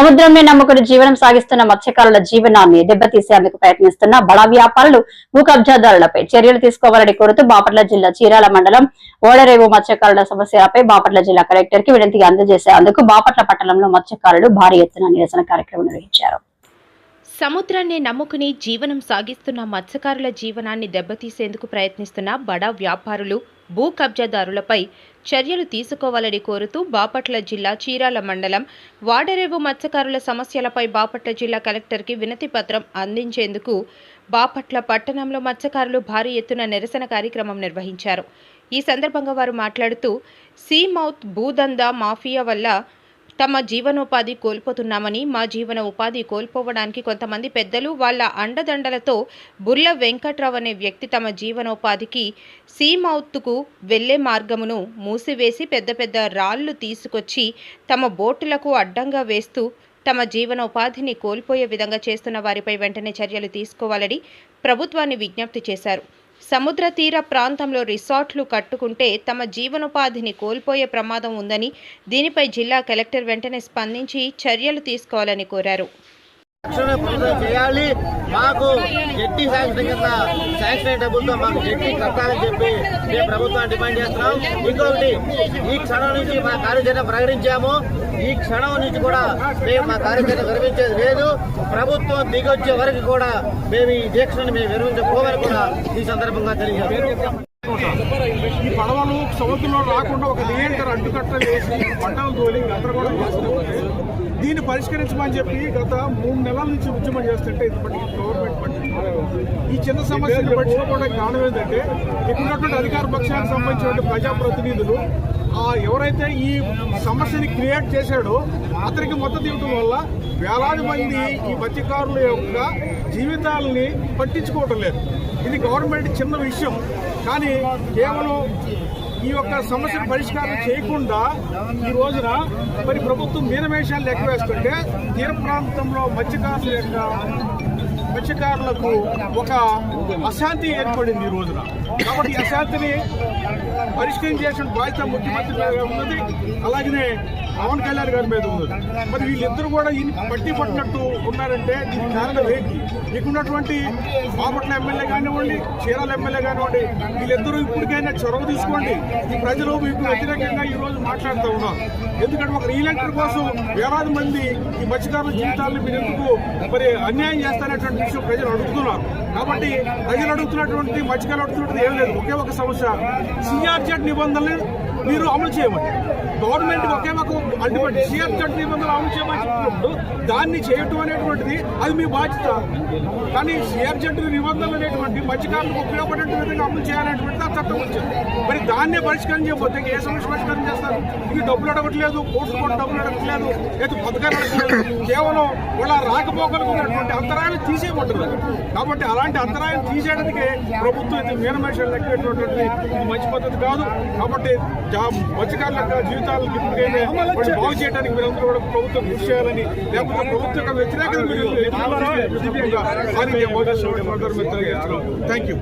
సముద్రమే నమ్ముకుని జీవనం సాగిస్తున్న మత్స్యకారుల జీవనాన్ని దెబ్బతీసేందుకు ప్రయత్నిస్తున్న బడా వ్యాపారులు భూ కబ్జాదారులపై చర్యలు తీసుకోవాలని కోరుతూ బాపట్ల జిల్లా చీరాల మండలం ఓడరేవు మత్స్యకారుల సమస్యలపై బాపట్ల జిల్లా కలెక్టర్కి వినతి అందజేసేందుకు బాపట్ల పట్టణంలో మత్స్యకారులు భారీ ఎత్తున నిరసన కార్యక్రమం నిర్వహించారు. సముద్రాన్ని నమ్ముకుని జీవనం సాగిస్తున్న మత్స్యకారుల జీవనాన్ని దెబ్బతీసేందుకు ప్రయత్నిస్తున్న బడా వ్యాపారులు భూ కబ్జాదారులపై చర్యలు తీసుకోవాలని కోరుతూ బాపట్ల జిల్లా చీరాల మండలం వాడరేవు మత్స్యకారుల సమస్యలపై బాపట్ల జిల్లా కలెక్టర్కి వినతి పత్రం అందించేందుకు బాపట్ల పట్టణంలో మత్స్యకారులు భారీ ఎత్తున నిరసన కార్యక్రమం నిర్వహించారు. ఈ సందర్భంగా వారు మాట్లాడుతూ సీ మౌత్ భూదందా మాఫియా వల్ల తమ జీవనోపాధి కోల్పోతున్నామని మా జీవన ఉపాధి కోల్పోవడానికి కొంతమంది పెద్దలు వాళ్ళ అండదండలతో బుర్ల వెంకట్రావు అనే వ్యక్తి తమ జీవనోపాధికి సీమౌత్కు వెళ్ళే మార్గమును మూసివేసి పెద్ద పెద్ద రాళ్ళు తీసుకొచ్చి తమ బోటులకు అడ్డంగా వేస్తూ తమ జీవనోపాధిని కోల్పోయే విధంగా చేస్తున్న వారిపై వెంటనే చర్యలు తీసుకోవాలని ప్రభుత్వాన్ని విజ్ఞప్తి చేశారు. సముద్ర తీర ప్రాంతంలో రిసార్ట్లు కట్టుకుంటే తమ జీవనోపాధిని కోల్పోయే ప్రమాదం ఉందని దీనిపై జిల్లా కలెక్టర్ వెంటనే స్పందించి చర్యలు తీసుకోవాలని కోరారు. రక్షణ ప్రభుత్వం చేయాలి. మాకు జట్టి శాంక్షన్ కింద శాంక్షన్ అయిన డబ్బులతో మాకు జట్టి కట్టాలని చెప్పి మేము ప్రభుత్వాన్ని డిమాండ్ చేస్తున్నాం. ఇంకొకటి ఈ క్షణం నుంచి మా కార్యాచరణ ప్రకటించాము. ఈ క్షణం నుంచి కూడా మేము మా కార్యాచరణ విరమించేది లేదు. ప్రభుత్వం దిగొచ్చే వరకు కూడా మేము ఈ దీక్షను మేము విరమించకపోవని కూడా ఈ సందర్భంగా తెలియజేస్తాం ఈ పడవలు సముద్రంలో రాకుండా ఒక నియంత్రణ అడ్డుకట్టలు వేసి పంటలు తోలి గందరగోళం చేస్తుంటే దీన్ని పరిష్కరించమని చెప్పి గత మూడు నెలల నుంచి ఉద్యమం చేస్తుంటే ఇప్పటికి గవర్నమెంట్ ఈ చిన్న సమస్యలు పట్టించుకోవడానికి కారణం ఏంటంటే ఇక్కడ అధికార పక్షానికి సంబంధించిన ప్రజాప్రతినిధులు ఆ ఎవరైతే ఈ సమస్యని క్రియేట్ చేశాడో అతనికి మద్దతు ఇవ్వడం వల్ల వేలాది మంది ఈ మత్స్యకారుల యొక్క జీవితాలని పట్టించుకోవటం లేదు. ఇది గవర్నమెంట్ చిన్న విషయం. కానీ కేవలం ఈ యొక్క సమస్యను పరిష్కారం చేయకుండా ఈ రోజున మరి ప్రభుత్వం మీనమేషాలు లెక్క వేస్తుంటే తీర ప్రాంతంలో మత్స్యకారుల యొక్క మత్స్యకారులకు ఒక అశాంతి ఏర్పడింది ఈ రోజున. కాబట్టి అశాంతిని పరిష్కరించేసిన బాధ్యత ముఖ్యమంత్రి ఉన్నది. అలాగనే పవన్ కళ్యాణ్ గారి మీద ఉన్నది. మరి వీళ్ళిద్దరూ కూడా ఈ పట్టి పట్టినట్టు ఉన్నారంటే దీనికి కారణం ఏంటి? ఇక్కడున్నటువంటి బాపట్ల ఎమ్మెల్యే కానివ్వండి చీరాల ఎమ్మెల్యే కానివ్వండి వీళ్ళిద్దరూ ఇప్పటికైనా చొరవ తీసుకోండి. ఈ ప్రజలు మీకు వ్యతిరేకంగా ఈరోజు మాట్లాడుతూ ఉన్నారు. ఎందుకంటే ఒక రీఎలక్టర్ కోసం వేలాది మంది ఈ మత్స్యకారుల జీవితాలను మీరు ఎందుకు మరి అన్యాయం చేస్తారనేటువంటి విషయం ప్రజలు అడుగుతున్నారు. కాబట్టి ప్రజలు అడుగుతున్నటువంటి మత్స్యకారులు అడుగుతున్నటువంటి ఏం లేదు. ఒకే ఒక సమస్య. సిఆర్జెడ్ నిబంధనలు మీరు అమలు చేయమని. గవర్నమెంట్ ఒకే ఒక అటువంటి అడ్డుపడి సిఆర్జెడ్ నిబంధనలు అమలు చేయమని దాన్ని చేయటం అనేటువంటిది అది మీ బాధ్యత. కానీ సిఆర్జెడ్ నిబంధనలు అనేటువంటి మత్స్యకారులకు ఉపయోగపడే విధంగా అమలు చేయాలనేటువంటిది ఆ చట్టం వచ్చింది. మరి దాన్నే పరిష్కారం చేయబోతే ఏ సమస్య పరిష్కారం చేస్తారు? ఇది డబ్బులు అడగట్లేదు కోర్టు కూడా డబ్బులు అడగట్లేదు లేదా పథకాలు అడగట్లేదు. కేవలం వాళ్ళ రాకపోకలకు ఉన్నటువంటి అంతరాయాలు తీసేయమంటున్నారు కాబట్టి అలాంటి అంతరాయం తీసేయడానికి ప్రభుత్వం ఇది మీనమేషాలు లెక్కేటువంటి మంచి పద్ధతి కాదు. కాబట్టి జా- మత్స్యకారుల జీవితాలు ఇప్పటికైనా వాళ్ళు బాగు చేయడానికి మీరందరూ కూడా ప్రభుత్వం కృషి చేయాలని లేకపోతే ప్రభుత్వం యొక్క వ్యతిరేకత మీరు థ్యాంక్ యూ